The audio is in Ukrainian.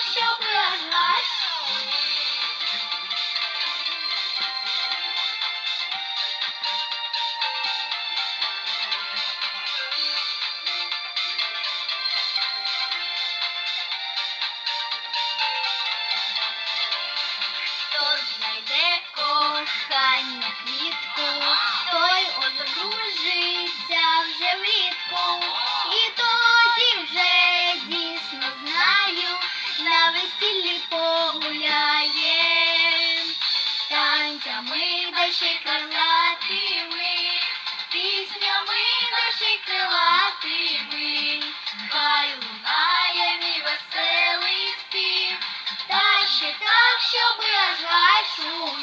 щоб аж аж. Хто знайде кохання весіллі погуляє. Танцями дощі крилатими, піснями дощі крилатими, хай лунає мій веселий спів. Та ще так, щоби аж гай шумів.